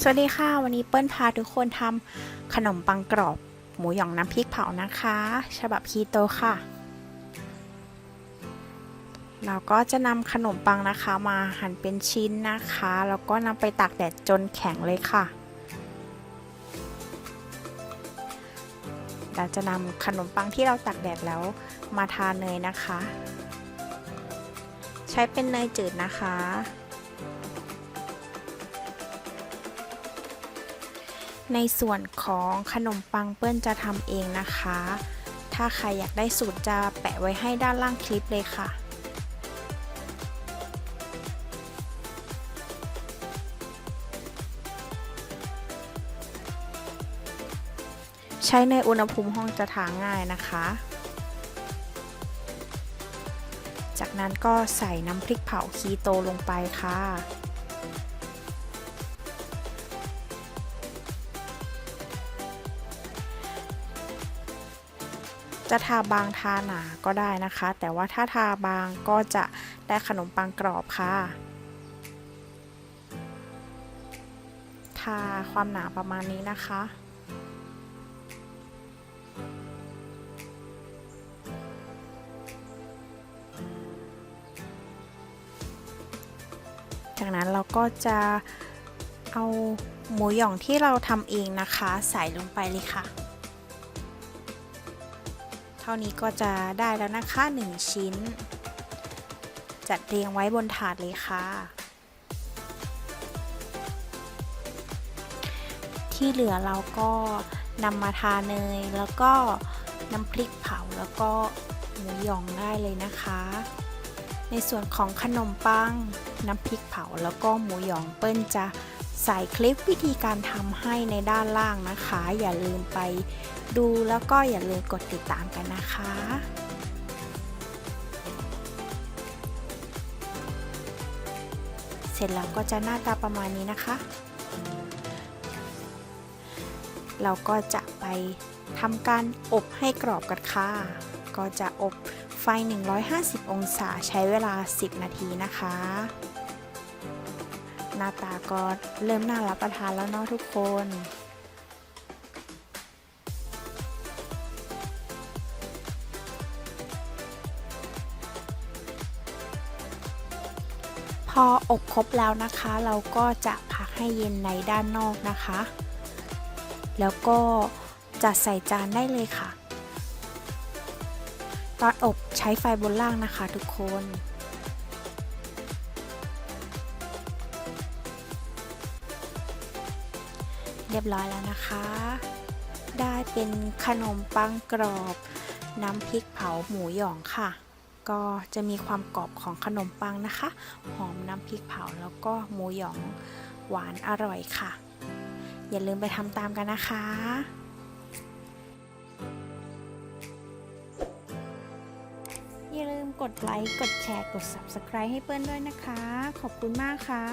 สวัสดีค่ะ วันนี้เปิ้ลพาทุกคนทำขนมปังกรอบ หมูหยองน้ำพริกเผานะคะ ฉบับคีโตค่ะ เราก็จะนำขนมปังนะคะมาหั่นเป็นชิ้นนะคะ แล้วก็นำไปตากแดดจนแข็งเลยค่ะ เราจะนำขนมปังที่เราตากแดดแล้วมาทาเนยนะคะ ใช้เป็นเนยจืดนะคะ ในส่วนของขนมปังเปิ้ลจะทำเองนะคะ ถ้าใครอยากได้สูตรจะแปะไว้ให้ด้านล่างคลิปเลยค่ะ ใช้ในอุณหภูมิห้องจะทาง่ายนะคะ จากนั้นก็ใส่น้ำพริกเผาคีโตลงไปค่ะ จะทาบางทาหนาก็ได้นะคะ แต่ว่าถ้าทาบางก็จะได้ขนมปังกรอบค่ะ ทาความหนาประมาณนี้นะคะจากนั้นเราก็จะเอาหมูหย่องที่เราทำเองนะคะ ใส่ลงไปเลยค่ะ ท่านี้ก็จะได้แล้วนะคะ 1 ชิ้น จัดเรียงไว้บนถาดเลยค่ะ ที่เหลือเราก็นำมาทาเนยแล้วก็น้ำพริกเผาแล้วก็หมูหยองได้เลยนะคะ ในส่วนของขนมปัง น้ำพริกเผาแล้วก็หมูหยองเปิ้ลจะใส่คลิปวิธีการทำให้ในด้านล่างนะคะ อย่าลืมไปดูแล้วก็อย่าลืมกดติดตามกันนะคะเสร็จแล้วก็จะหน้าตาประมาณนี้นะคะ เราก็จะไปทำการอบให้กรอบกันค่ะ ก็จะอบ ฟ 150 องศาใช้เวลา 10 นาทีนะคะ หน้าตาก็เริ่มน่ารับประทานแล้วเนาะทุกคนพออบครบแล้วนะคะ เราก็จะพักให้เย็นในด้านนอกนะคะ แล้วก็จะใส่จานได้เลยค่ะ ตอนอบใช้ไฟบนล่างนะคะทุกคน เรียบร้อยแล้วนะคะ ได้เป็นขนมปังกรอบ น้ำพริกเผาหมูหยองค่ะ ก็จะมีความกรอบของขนมปังนะคะ หอมน้ำพริกเผาแล้วก็หมูหยองหวานอร่อยค่ะ อย่าลืมไปทำตามกันนะคะ อย่าลืมกดไลค์ กดแชร์ กด Subscribe ให้เปิ้ลด้วยนะคะ ขอบคุณมากค่ะ